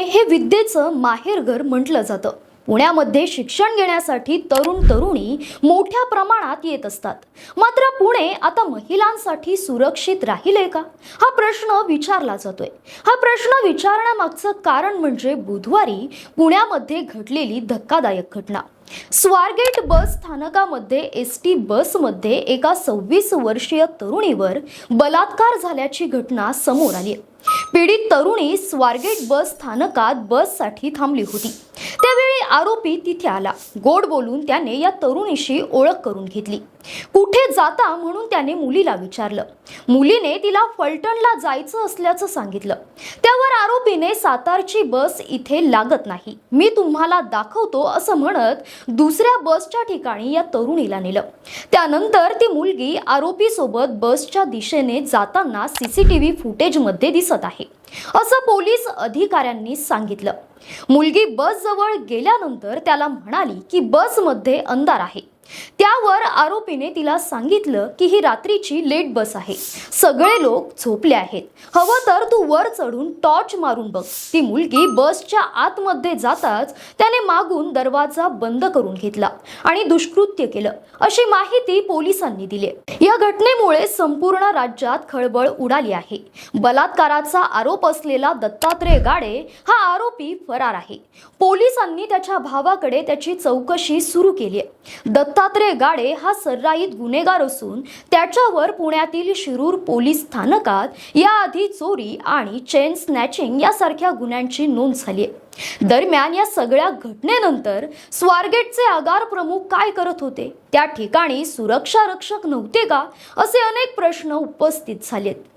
हे विद्येचं माहेरघर म्हटलं जातं. पुण्यामध्ये शिक्षण घेण्यासाठी तरुण तरुणी मोठ्या प्रमाणात येत असतात. मात्र पुणे आता महिलांसाठी सुरक्षित राहिले का? हा प्रश्न विचारला जातोय. हा प्रश्न विचारण्यामागचं कारण म्हणजे बुधवारी पुण्यामध्ये घडलेली धक्कादायक घटना. स्वारगेट बस स्थानकामध्ये एस टी बसमध्ये एका सव्वीस वर्षीय तरुणीवर बलात्कार झाल्याची घटना समोर आली आहे. पीडित तरुणी स्वारगेट बस स्थानकात बससाठी थांबली होती. त्यावेळी आरोपी तिथे आला. गोड बोलून त्याने या तरुणीशी ओळख करून घेतली. कुठे जाता म्हणून त्याने मुलीला विचारलं. मुलीने तिला फलटणला जायचं असल्याचं सांगितलं. त्यावर आरोपीने सातारची बस इथे लागत नाही. मी तुम्हाला दाखवतो असं म्हणत दुसऱ्या बसच्या ठिकाणी या तरुणीला नेलं. त्यानंतर ती मुलगी आरोपीसोबत बसच्या दिशेने जाताना सीसीटीव्ही फुटेजमध्ये दिसत आहे असं पोलीस अधिकाऱ्यांनी सांगितलं. मुलगी बस जवळ गेल्यानंतर त्याला म्हणाली की बसमध्ये अंधार आहे. त्यावर आरोपीने तिला सांगितलं की ही रात्रीची लेट बस आहे. सगळे लोक झोपले आहेत. हवं तर तू वर चढून टॉर्च मारून बघ. ती मुलगी बसच्या आतमध्ये जाताच त्याने मागून दरवाजा बंद करून घेतला आणि दुष्कृत्य केलं अशी माहिती पोलिसांनी दिली. या घटनेमुळे संपूर्ण राज्यात खळबळ उडाली आहे. बलात्काराचा आरोप असलेला दत्तात्रय गाडे हा आरोपी फरार आहे. पोलिसांनी त्याच्या भावाकडे त्याची चौकशी सुरू केली आहे. दत्तात्रय गाडे हा सर्राईत गुन्हेगार असून त्याच्यावर पुण्यातील शिरूर पोलीस स्थानकात याआधी चोरी आणि चेन स्नॅचिंग यासारख्या गुन्ह्यांची नोंद झाली आहे. दरम्यान या सगळ्या घटनेनंतर स्वारगेटचे आगार प्रमुख काय करत होते? त्या ठिकाणी सुरक्षा रक्षक नव्हते का? असे अनेक प्रश्न उपस्थित झालेत.